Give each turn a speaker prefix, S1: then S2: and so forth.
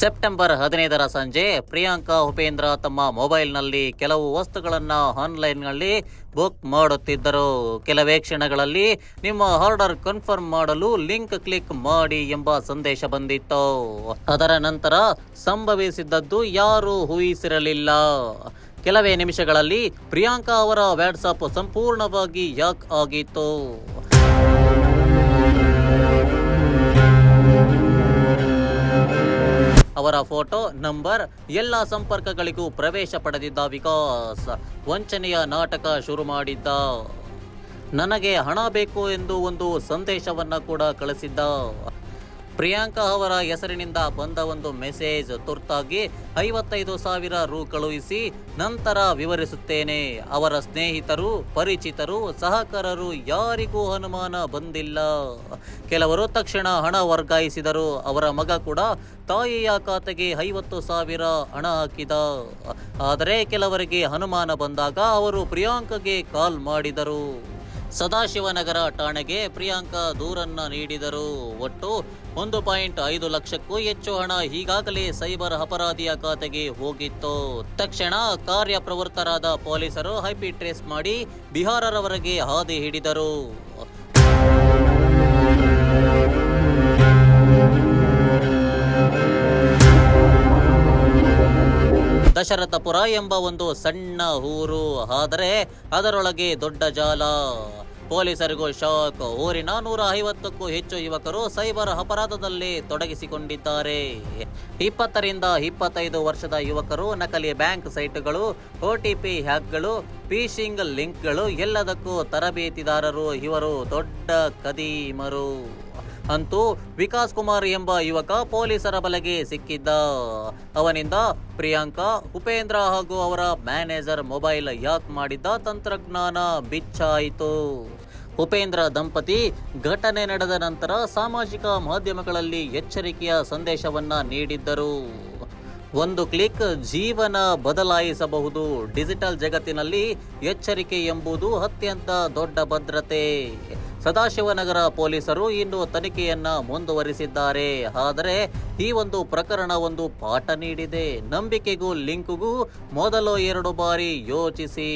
S1: September ಹದಿನೈದರ ಸಂಜೆ, ಪ್ರಿಯಾಂಕಾ ಉಪೇಂದ್ರ ತಮ್ಮ ಮೊಬೈಲ್ನಲ್ಲಿ ಕೆಲವು ವಸ್ತುಗಳನ್ನು ಆನ್ಲೈನ್ನಲ್ಲಿ ಬುಕ್ ಮಾಡುತ್ತಿದ್ದರು. ಕೆಲವೇ ಕ್ಷಣಗಳಲ್ಲಿ ನಿಮ್ಮ ಆರ್ಡರ್ ಕನ್ಫರ್ಮ್ ಮಾಡಲು ಲಿಂಕ್ ಕ್ಲಿಕ್ ಮಾಡಿ ಎಂಬ ಸಂದೇಶ ಬಂದಿತ್ತು. ಅದರ ನಂತರ ಸಂಭವಿಸಿದ್ದದ್ದು ಯಾರೂ ಊಹಿಸಿರಲಿಲ್ಲ. ಕೆಲವೇ ನಿಮಿಷಗಳಲ್ಲಿ ಪ್ರಿಯಾಂಕಾ ಅವರ ವ್ಯಾಟ್ಸಪ್ ಸಂಪೂರ್ಣವಾಗಿ ಯಾಕ್ ಆಗಿತ್ತು. ಅವರ ಫೋಟೋ, ನಂಬರ್, ಎಲ್ಲ ಸಂಪರ್ಕಗಳಿಗೂ ಪ್ರವೇಶ ಪಡೆದಿದ್ದ ವಿಕಾಸ್ ವಂಚನೆಯ ನಾಟಕ ಶುರು ಮಾಡಿದ್ದ. ನನಗೆ ಹಣ ಬೇಕು ಎಂದು ಒಂದು ಸಂದೇಶವನ್ನು ಕೂಡ ಕಳಿಸಿದ್ದ. ಪ್ರಿಯಾಂಕಾ ಅವರ ಹೆಸರಿನಿಂದ ಬಂದ ಒಂದು ಮೆಸೇಜ್ ತುರ್ತಾಗಿ ಐವತ್ತೈದು ಸಾವಿರ ರು ಕಳುಹಿಸಿ ನಂತರ ವಿವರಿಸುತ್ತೇನೆ. ಅವರ ಸ್ನೇಹಿತರು, ಪರಿಚಿತರು, ಸಹಕಾರರು ಯಾರಿಗೂ ಅನುಮಾನ ಬಂದಿಲ್ಲ. ಕೆಲವರು ತಕ್ಷಣ ಹಣ ವರ್ಗಾಯಿಸಿದರು. ಅವರ ಮಗ ಕೂಡ ತಾಯಿಯ ಖಾತೆಗೆ ಐವತ್ತು ಸಾವಿರ ಹಣ ಹಾಕಿದ. ಆದರೆ ಕೆಲವರಿಗೆ ಅನುಮಾನ ಬಂದಾಗ ಅವರು ಪ್ರಿಯಾಂಕಗೆ ಕಾಲ್ ಮಾಡಿದರು. ಸದಾಶಿವನಗರ ಠಾಣೆಗೆ ಪ್ರಿಯಾಂಕಾ ದೂರನ್ನ ನೀಡಿದರು. ಒಟ್ಟು ಒಂದು ಪಾಯಿಂಟ್ ಐದು ಲಕ್ಷಕ್ಕೂ ಹೆಚ್ಚು ಹಣ ಈಗಾಗಲೇ ಸೈಬರ್ ಅಪರಾಧಿಯ ಖಾತೆಗೆ ಹೋಗಿತ್ತು. ತಕ್ಷಣ ಕಾರ್ಯಪ್ರವೃತ್ತರಾದ ಪೊಲೀಸರು ಹೈಪಿ ಟ್ರೇಸ್ ಮಾಡಿ ಬಿಹಾರರವರೆಗೆ ಹಾದಿ ಹಿಡಿದರು. ದಶರಥಪುರ ಎಂಬ ಒಂದು ಸಣ್ಣ ಊರು. ಆದರೆ ಅದರೊಳಗೆ ದೊಡ್ಡ ಜಾಲ. ಪೊಲೀಸರಿಗೂ ಶಾಕ್. ಊರಿನ ನೂರ ಐವತ್ತಕ್ಕೂ ಹೆಚ್ಚು ಯುವಕರು ಸೈಬರ್ ಅಪರಾಧದಲ್ಲಿ ತೊಡಗಿಸಿಕೊಂಡಿದ್ದಾರೆ. ಇಪ್ಪತ್ತರಿಂದ ಇಪ್ಪತ್ತೈದು ವರ್ಷದ ಯುವಕರು, ನಕಲಿ ಬ್ಯಾಂಕ್ ಸೈಟ್ಗಳು, ಒ ಟಿ ಪಿ ಹ್ಯಾಕ್ಗಳು, ಫಿಶಿಂಗ್ ಲಿಂಕ್ಗಳು ಎಲ್ಲದಕ್ಕೂ ತರಬೇತಿದಾರರು. ಇವರು ದೊಡ್ಡ ಕದೀಮರು ಅಂತೂ ವಿಕಾಸ್ ಕುಮಾರ್ ಎಂಬ ಯುವಕ ಪೊಲೀಸರ ಬಲೆಗೆ ಸಿಕ್ಕಿದ್ದ. ಅವನಿಂದ ಪ್ರಿಯಾಂಕಾ, ಉಪೇಂದ್ರ ಹಾಗೂ ಅವರ ಮ್ಯಾನೇಜರ್ ಮೊಬೈಲ್ ಯಾಕ್ ಮಾಡಿದ್ದ ತಂತ್ರಜ್ಞಾನ ಬಿಚ್ಚಾಯಿತು. ಉಪೇಂದ್ರ ದಂಪತಿ ಘಟನೆ ನಡೆದ ನಂತರ ಸಾಮಾಜಿಕ ಮಾಧ್ಯಮಗಳಲ್ಲಿ ಎಚ್ಚರಿಕೆಯ ಸಂದೇಶವನ್ನ ನೀಡಿದ್ದರು. ಒಂದು ಕ್ಲಿಕ್ ಜೀವನ ಬದಲಾಯಿಸಬಹುದು. ಡಿಜಿಟಲ್ ಜಗತ್ತಿನಲ್ಲಿ ಎಚ್ಚರಿಕೆ ಎಂಬುದು ಅತ್ಯಂತ ದೊಡ್ಡ ಭದ್ರತೆ. ಸದಾಶಿವನಗರ ಪೊಲೀಸರು ಇನ್ನು ತನಿಖೆಯನ್ನ ಮುಂದುವರಿಸಿದ್ದಾರೆ. ಆದರೆ ಈ ಒಂದು ಪ್ರಕರಣ ಒಂದು ಪಾಠ ನೀಡಿದೆ. ನಂಬಿಕೆಗೂ ಲಿಂಕ್ಗೂ ಮೊದಲು ಎರಡು ಬಾರಿ ಯೋಚಿಸಿ.